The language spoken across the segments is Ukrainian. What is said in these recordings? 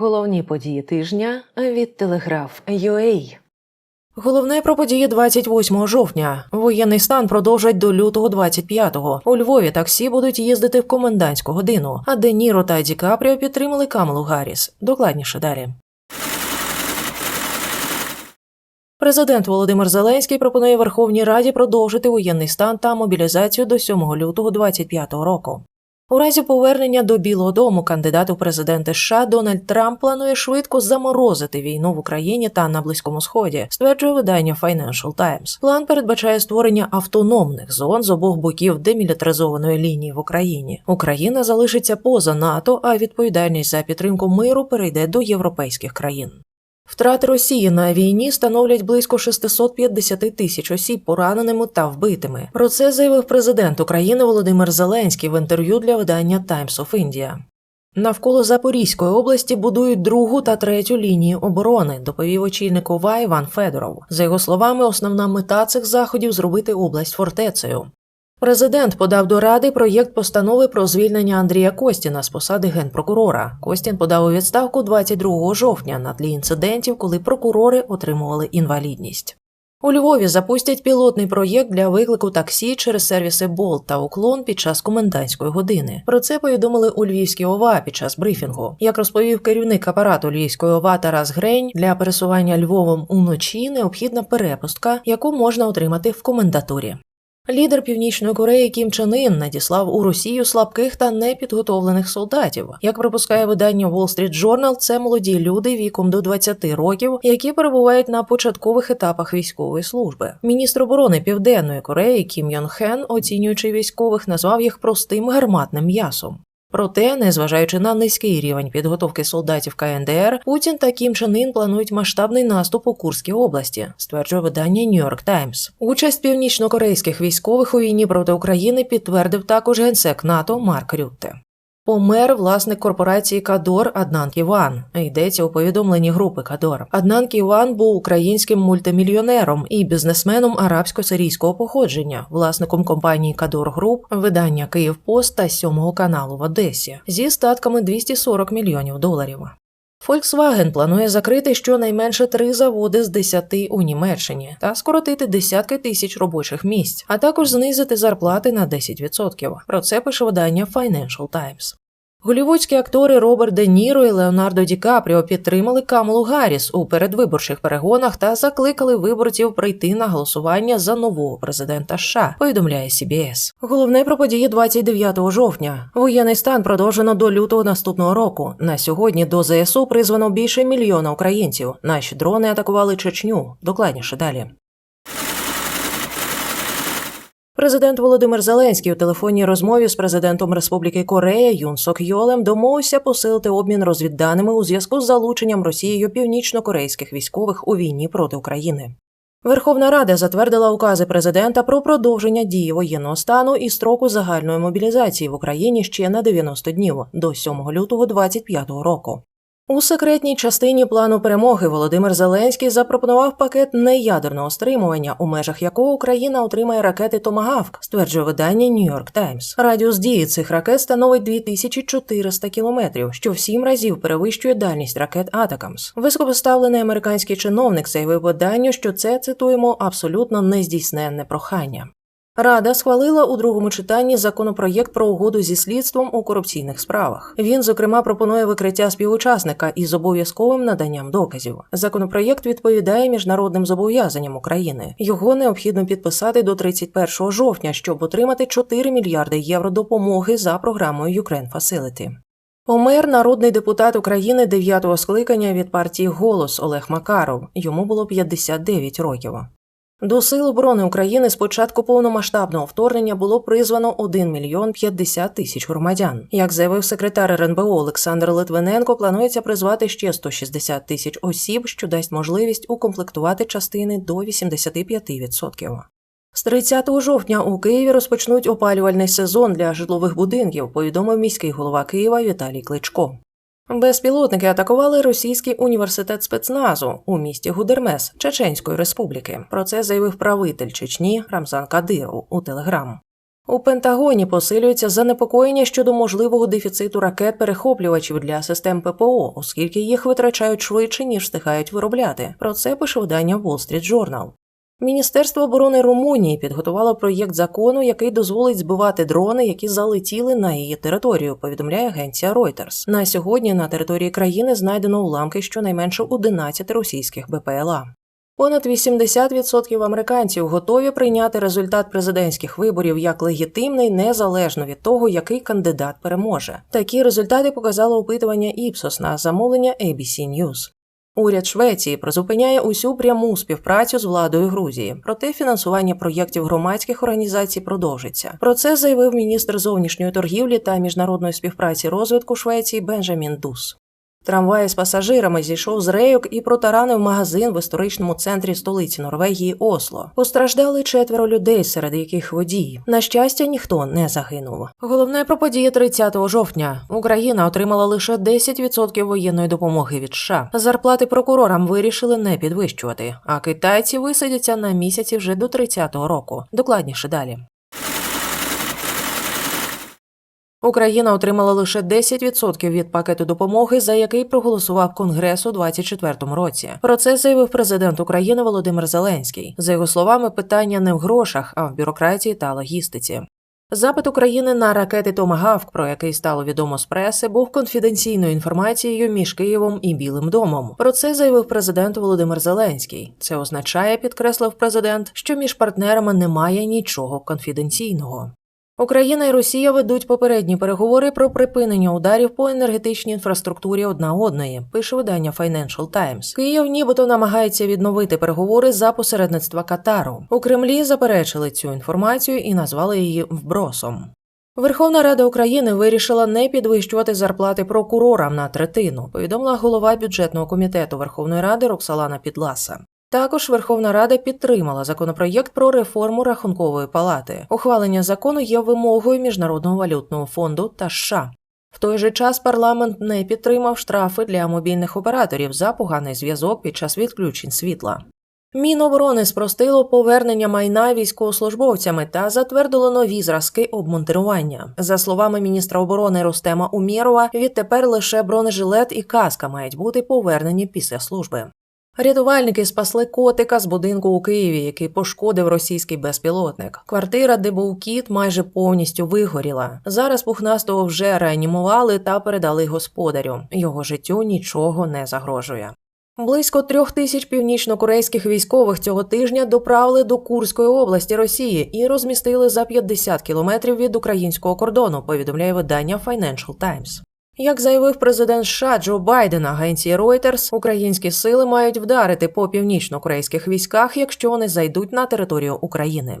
Головні події тижня від Телеграф UA. Головне про події 28 жовтня. Воєнний стан продовжать до лютого 25-го. У Львові таксі будуть їздити в комендантську годину, а Де Ніро та Ді Капріо підтримали Камелу Гарріс. Докладніше далі. Президент Володимир Зеленський пропонує Верховній Раді продовжити воєнний стан та мобілізацію до 7 лютого 25 року. У разі повернення до Білого Дому кандидат у президенти США Дональд Трамп планує швидко заморозити війну в Україні та на Близькому Сході, стверджує видання Financial Times. План передбачає створення автономних зон з обох боків демілітаризованої лінії в Україні. Україна залишиться поза НАТО, а відповідальність за підтримку миру перейде до європейських країн. Втрати Росії на війні становлять близько 650 тисяч осіб пораненими та вбитими. Про це заявив президент України Володимир Зеленський в інтерв'ю для видання Times of India. Навколо Запорізької області будують другу та третю лінії оборони, доповів очільник ОВА Іван Федоров. За його словами, основна мета цих заходів зробити область фортецею. Президент подав до ради проєкт постанови про звільнення Андрія Костіна з посади генпрокурора. Костін подав у відставку 22 жовтня на тлі інцидентів, коли прокурори отримували інвалідність. У Львові запустять пілотний проєкт для виклику таксі через сервіси Болт та Уклон під час комендантської години. Про це повідомили у Львівській ОВА під час брифінгу. Як розповів керівник апарату Львівської ОВА Тарас Грень, для пересування Львовом уночі необхідна перепустка, яку можна отримати в комендатурі. Лідер Північної Кореї Кім Чен Ін надіслав у Росію слабких та непідготовлених солдатів. Як припускає видання Wall Street Journal, це молоді люди віком до 20 років, які перебувають на початкових етапах військової служби. Міністр оборони Південної Кореї Кім Йон Хен, оцінюючи військових, назвав їх простим гарматним м'ясом. Проте, незважаючи на низький рівень підготовки солдатів КНДР, Путін та Кім Чен Ін планують масштабний наступ у Курській області, стверджує видання New York Times. Участь північнокорейських військових у війні проти України підтвердив також генсек НАТО Марк Рютте. Помер власник корпорації Кадор Аднан Ківан. Йдеться у повідомленні групи Кадор. Аднан Ківан був українським мультимільйонером і бізнесменом арабсько-сирійського походження, власником компанії Кадор Груп, видання Київпост та сьомого каналу в Одесі зі статками 240 мільйонів доларів. Volkswagen планує закрити щонайменше три заводи з десяти у Німеччині та скоротити десятки тисяч робочих місць, а також знизити зарплати на 10%. Про це пише видання Financial Times. Голівудські актори Роберт Де Ніро і Леонардо Ді Капріо підтримали Камелу Гарріс у передвиборчих перегонах та закликали виборців прийти на голосування за нового президента США. Повідомляє CBS. Головне про події 29 жовтня. Воєнний стан продовжено до лютого наступного року. На сьогодні до ЗСУ призвано більше мільйона українців. Наші дрони атакували Чечню. Докладніше далі. Президент Володимир Зеленський у телефонній розмові з президентом Республіки Корея Юн Сок Йолем домовився посилити обмін розвідданими у зв'язку з залученням Росією північно-корейських військових у війні проти України. Верховна Рада затвердила укази президента про продовження дії воєнного стану і строку загальної мобілізації в Україні ще на 90 днів до 7 лютого 2025 року. У секретній частині плану перемоги Володимир Зеленський запропонував пакет неядерного стримування, у межах якого Україна отримає ракети Томагавк, стверджує видання New York Times. Радіус дії цих ракет становить 2400 кілометрів, що в сім разів перевищує дальність ракет Атакамс. Високопоставлений американський чиновник заявив виданню, що це цитуємо абсолютно нездійсненне прохання. Рада схвалила у другому читанні законопроєкт про угоду зі слідством у корупційних справах. Він, зокрема, пропонує викриття співучасника із обов'язковим наданням доказів. Законопроєкт відповідає міжнародним зобов'язанням України. Його необхідно підписати до 31 жовтня, щоб отримати 4 мільярди євро допомоги за програмою Ukraine Facility. Помер народний депутат України 9-го скликання від партії Голос Олег Макаров. Йому було 59 років. До Сил оборони України з початку повномасштабного вторгнення було призвано 1 мільйон 50 тисяч громадян. Як заявив секретар РНБО Олександр Литвиненко, планується призвати ще 160 тисяч осіб, що дасть можливість укомплектувати частини до 85%. З 30 жовтня у Києві розпочнуть опалювальний сезон для житлових будинків, повідомив міський голова Києва Віталій Кличко. Безпілотники атакували російський університет спецназу у місті Гудермес Чеченської республіки. Про це заявив правитель Чечні Рамзан Кадиров у Телеграм. У Пентагоні посилюється занепокоєння щодо можливого дефіциту ракет-перехоплювачів для систем ППО, оскільки їх витрачають швидше ніж встигають виробляти. Про це пише видання Wall Street Journal. Міністерство оборони Румунії підготувало проєкт закону, який дозволить збивати дрони, які залетіли на її територію. Повідомляє агенція Reuters. На сьогодні на території країни знайдено уламки щонайменше 11 російських БПЛА. Понад 80% американців готові прийняти результат президентських виборів як легітимний, незалежно від того, який кандидат переможе. Такі результати показало опитування Ipsos на замовлення ABC News. Уряд Швеції призупиняє усю пряму співпрацю з владою Грузії. Проте фінансування проєктів громадських організацій продовжиться. Про це заявив міністр зовнішньої торгівлі та міжнародної співпраці розвитку Швеції Бенджамін Дус. Трамвай з пасажирами зійшов з рейок і протаранив магазин в історичному центрі столиці Норвегії Осло. Постраждали четверо людей, серед яких водії. На щастя, ніхто не загинув. Головне про події 30 жовтня. Україна отримала лише 10% воєнної допомоги від США. Зарплати прокурорам вирішили не підвищувати, а китайці висадяться на місяці вже до 30-го року. Докладніше далі. Україна отримала лише 10% від пакету допомоги, за який проголосував Конгрес у 2024 році. Про це заявив президент України Володимир Зеленський. За його словами, питання не в грошах, а в бюрократії та логістиці. Запит України на ракети Томагавк, про який стало відомо з преси, був конфіденційною інформацією між Києвом і Білим домом. Про це заявив президент Володимир Зеленський. Це означає, підкреслив президент, що між партнерами немає нічого конфіденційного. Україна і Росія ведуть попередні переговори про припинення ударів по енергетичній інфраструктурі одна одної. Пише видання Financial Times. Київ нібито намагається відновити переговори за посередництва Катару. У Кремлі заперечили цю інформацію і назвали її вбросом. Верховна Рада України вирішила не підвищувати зарплати прокурорам на третину, повідомила голова бюджетного комітету Верховної Ради Роксалана Підласа. Також Верховна Рада підтримала законопроєкт про реформу рахункової палати. Ухвалення закону є вимогою Міжнародного валютного фонду та США. В той же час парламент не підтримав штрафи для мобільних операторів за поганий зв'язок під час відключень світла. Міноборони спростило повернення майна військовослужбовцями та затвердило нові зразки обмонтирування. За словами міністра оборони Рустема Умєрова, відтепер лише бронежилет і каска мають бути повернені після служби. Рятувальники спасли котика з будинку у Києві, який пошкодив російський безпілотник. Квартира, де був кіт, майже повністю вигоріла. Зараз пухнастого вже реанімували та передали господарю. Його життю нічого не загрожує. Близько трьох тисяч північнокорейських військових цього тижня доправили до Курської області Росії і розмістили за 50 кілометрів від українського кордону. Повідомляє видання Financial Times. Як заявив президент США Джо Байден агенції Reuters, українські сили мають вдарити по північно-корейських військах, якщо вони зайдуть на територію України.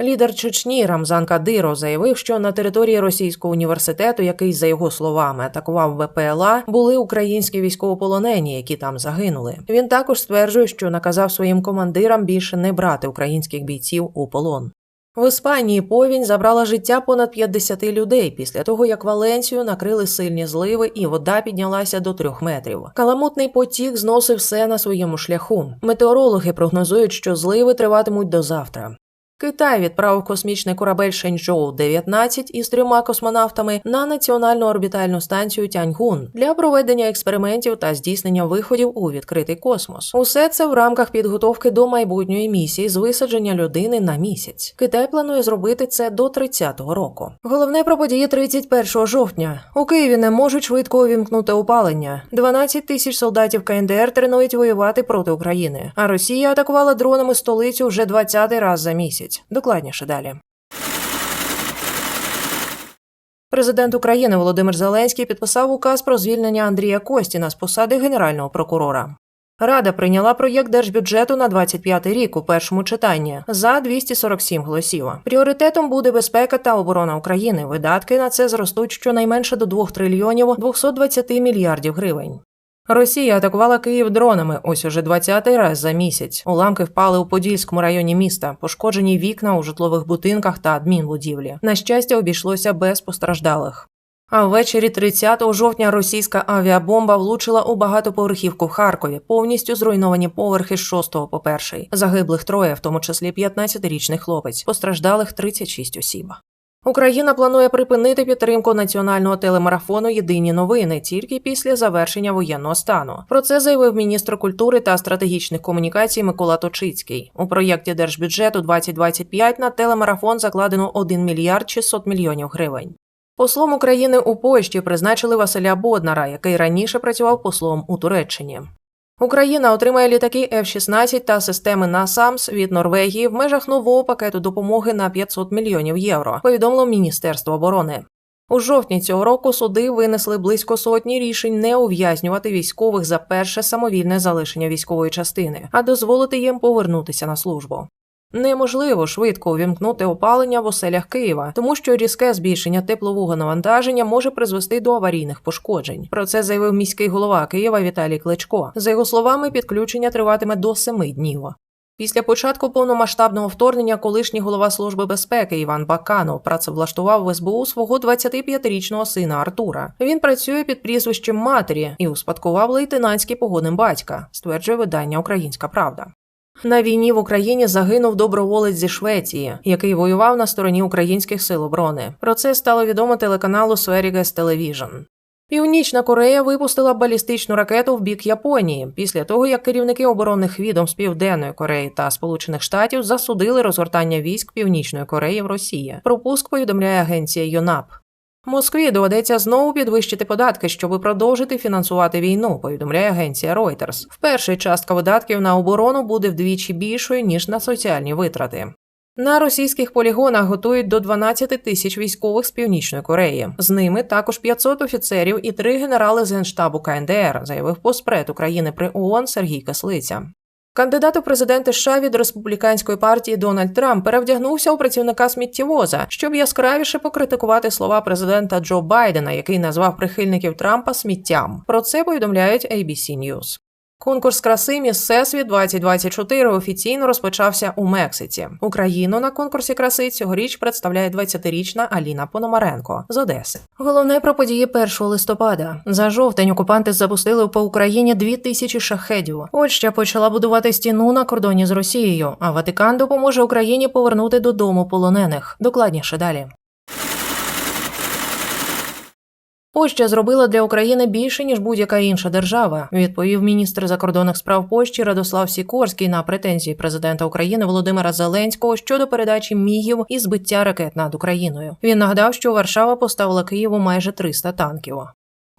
Лідер Чечні Рамзан Кадиро заявив, що на території російського університету, який, за його словами, атакував БПЛА, були українські військовополонені, які там загинули. Він також стверджує, що наказав своїм командирам більше не брати українських бійців у полон. В Іспанії повінь забрала життя понад 50 людей після того, як Валенцію накрили сильні зливи, і вода піднялася до трьох метрів. Каламутний потік зносив все на своєму шляху. Метеорологи прогнозують, що зливи триватимуть до завтра. Китай відправив космічний корабель Шенчжоу 19 із трьома космонавтами на національну орбітальну станцію Тяньгун для проведення експериментів та здійснення виходів у відкритий космос. Усе це в рамках підготовки до майбутньої місії з висадження людини на місяць. Китай планує зробити це до 30-го року. Головне про події 31 жовтня. У Києві не можуть швидко увімкнути опалення. 12 тисяч солдатів КНДР тренують воювати проти України. А Росія атакувала дронами столицю вже 20-й раз за місяць. Докладніше далі. Президент України Володимир Зеленський підписав указ про звільнення Андрія Костіна з посади генерального прокурора. Рада прийняла проєкт держбюджету на 25 рік у першому читанні за 247 голосів. Пріоритетом буде безпека та оборона України. Видатки на це зростуть щонайменше до 2 трильйонів 220 мільярдів гривень. Росія атакувала Київ дронами ось уже 20-й раз за місяць. Уламки впали у Подільському районі міста, пошкоджені вікна у житлових будинках та адмінбудівлі. На щастя, обійшлося без постраждалих. А ввечері 30 жовтня російська авіабомба влучила у багатоповерхівку в Харкові, повністю зруйновані поверхи з 6 по 1. Загиблих троє, в тому числі 15-річний хлопець, постраждалих 36 осіб. Україна планує припинити підтримку національного телемарафону Єдині новини тільки після завершення воєнного стану. Про це заявив міністр культури та стратегічних комунікацій Микола Точицький. У проєкті держбюджету 2025 на телемарафон закладено 1 мільярд 600 мільйонів гривень. Послом України у Польщі призначили Василя Боднара, який раніше працював послом у Туреччині. Україна отримає літаки F-16 та системи NASAMS від Норвегії в межах нового пакету допомоги на 500 мільйонів євро. Повідомило Міністерство оборони. У жовтні цього року суди винесли близько сотні рішень не ув'язнювати військових за перше самовільне залишення військової частини, а дозволити їм повернутися на службу. Неможливо швидко увімкнути опалення в оселях Києва, тому що різке збільшення теплового навантаження може призвести до аварійних пошкоджень. Про це заявив міський голова Києва Віталій Кличко. За його словами, підключення триватиме до семи днів. Після початку повномасштабного вторгнення колишній голова служби безпеки Іван Баканов працевлаштував в СБУ свого 25-річного сина Артура. Він працює під прізвищем матері і успадкував лейтенантський погодним батька, стверджує видання Українська Правда. На війні в Україні загинув доброволець зі Швеції, який воював на стороні українських сил оборони. Про це стало відомо телеканалу Sveriges Television. Північна Корея випустила балістичну ракету в бік Японії після того, як керівники оборонних відомств Південної Кореї та Сполучених Штатів засудили розгортання військ Північної Кореї в Росії. Про пуск повідомляє агенція ЮНАП. Москві доведеться знову підвищити податки, щоб продовжити фінансувати війну. Повідомляє агенція Reuters. Вперше частка видатків на оборону буде вдвічі більшою ніж на соціальні витрати. На російських полігонах готують до 12 тисяч військових з північної Кореї. З ними також 500 офіцерів і три генерали з генштабу КНДР, заявив поспред України при ООН Сергій Каслиця. Кандидат у президенти США від республіканської партії Дональд Трамп перевдягнувся у працівника сміттєвоза, щоб яскравіше покритикувати слова президента Джо Байдена, який назвав прихильників Трампа сміттям. Про це повідомляють ABC News. Конкурс краси Міс Всесвіт 2024 офіційно розпочався у Мексиці. Україну на конкурсі краси цьогоріч представляє 20-річна Аліна Пономаренко з Одеси. Головне про події 1 листопада. За жовтень окупанти запустили по Україні 2000 шахедів. Польща почала будувати стіну на кордоні з Росією, а Ватикан допоможе Україні повернути додому полонених. Докладніше далі. Польща зробила для України більше ніж будь-яка інша держава, відповів міністр закордонних справ Польщі Радослав Сікорський на претензії президента України Володимира Зеленського щодо передачі мігів і збиття ракет над Україною. Він нагадав, що Варшава поставила Києву майже 300 танків.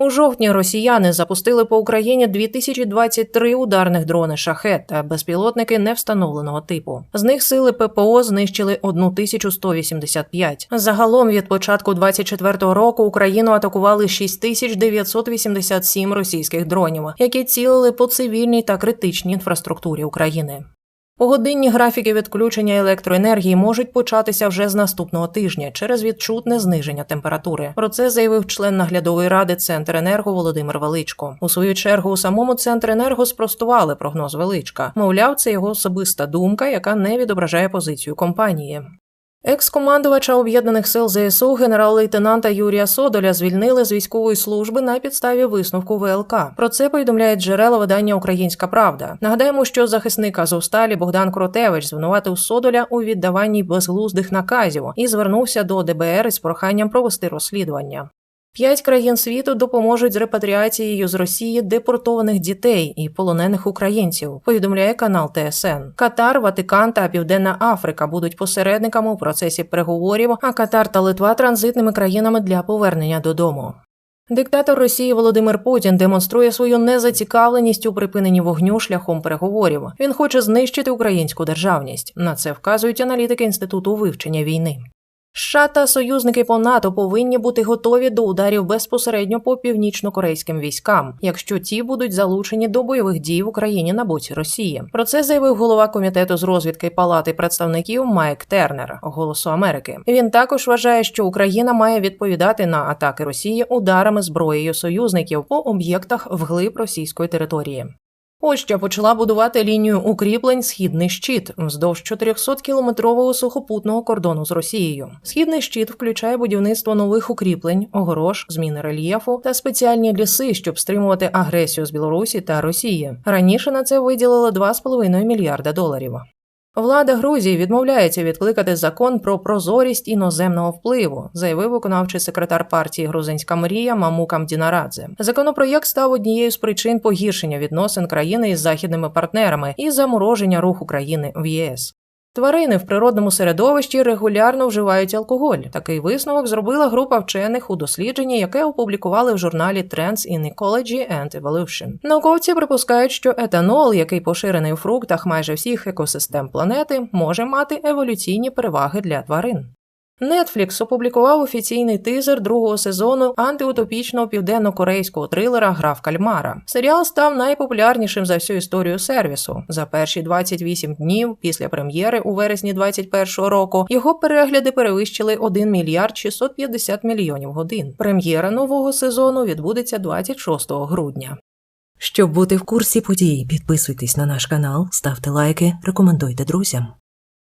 У жовтні росіяни запустили по Україні 2023 ударних дрони шахет та безпілотники невстановленого типу. З них сили ППО знищили 1185. Загалом від початку 24-го року Україну атакували 6987 російських дронів, які цілили по цивільній та критичній інфраструктурі України. Погодинні графіки відключення електроенергії можуть початися вже з наступного тижня через відчутне зниження температури. Про це заявив член наглядової ради Центренерго Володимир Величко. У свою чергу у самому Центренерго спростували прогноз Величка. Мовляв, це його особиста думка, яка не відображає позицію компанії. Екс-командувача об'єднаних сил ЗСУ генерал-лейтенанта Юрія Содоля звільнили з військової служби на підставі висновку ВЛК. Про це повідомляють джерела видання Українська Правда. Нагадаємо, що захисник Азовсталі Богдан Кротевич звинуватив Содоля у віддаванні безглуздих наказів і звернувся до ДБР із проханням провести розслідування. П'ять країн світу допоможуть з репатріацією з Росії депортованих дітей і полонених українців. Повідомляє канал ТСН. Катар, Ватикан та Південна Африка будуть посередниками у процесі переговорів, а Катар та Литва транзитними країнами для повернення додому. Диктатор Росії Володимир Путін демонструє свою незацікавленість у припиненні вогню шляхом переговорів. Він хоче знищити українську державність. На це вказують аналітики інституту вивчення війни. США та союзники по НАТО повинні бути готові до ударів безпосередньо по північно-корейським військам, якщо ті будуть залучені до бойових дій в Україні на боці Росії. Про це заявив голова комітету з розвідки Палати представників Майк Тернер Голосу Америки. Він також вважає, що Україна має відповідати на атаки Росії ударами зброєю союзників по об'єктах вглиб російської території. Польща почала будувати лінію укріплень Східний щит вздовж 400-кілометрового сухопутного кордону з Росією. Східний щит включає будівництво нових укріплень, огорож, зміни рельєфу та спеціальні ліси, щоб стримувати агресію з Білорусі та Росії. Раніше на це виділили 2,5 мільярда доларів. Влада Грузії відмовляється відкликати закон про прозорість іноземного впливу, заявив виконавчий секретар партії Грузинська мрія Мамукам Дінарадзе. Законопроєкт став однією з причин погіршення відносин країни із західними партнерами і замороження руху країни в ЄС. Тварини в природному середовищі регулярно вживають алкоголь. Такий висновок зробила група вчених у дослідженні, яке опублікували в журналі Trends in Ecology and Evolution. Науковці припускають, що етанол, який поширений у фруктах майже всіх екосистем планети, може мати еволюційні переваги для тварин. Netflix опублікував офіційний тизер другого сезону антиутопічного південно-корейського трилера Гра в кальмара. Серіал став найпопулярнішим за всю історію сервісу. За перші 28 днів після прем'єри у вересні 2021 року його перегляди перевищили 1 мільярд 650 мільйонів годин. Прем'єра нового сезону відбудеться 26 грудня. Щоб бути в курсі подій, підписуйтесь на наш канал, ставте лайки, рекомендуйте друзям.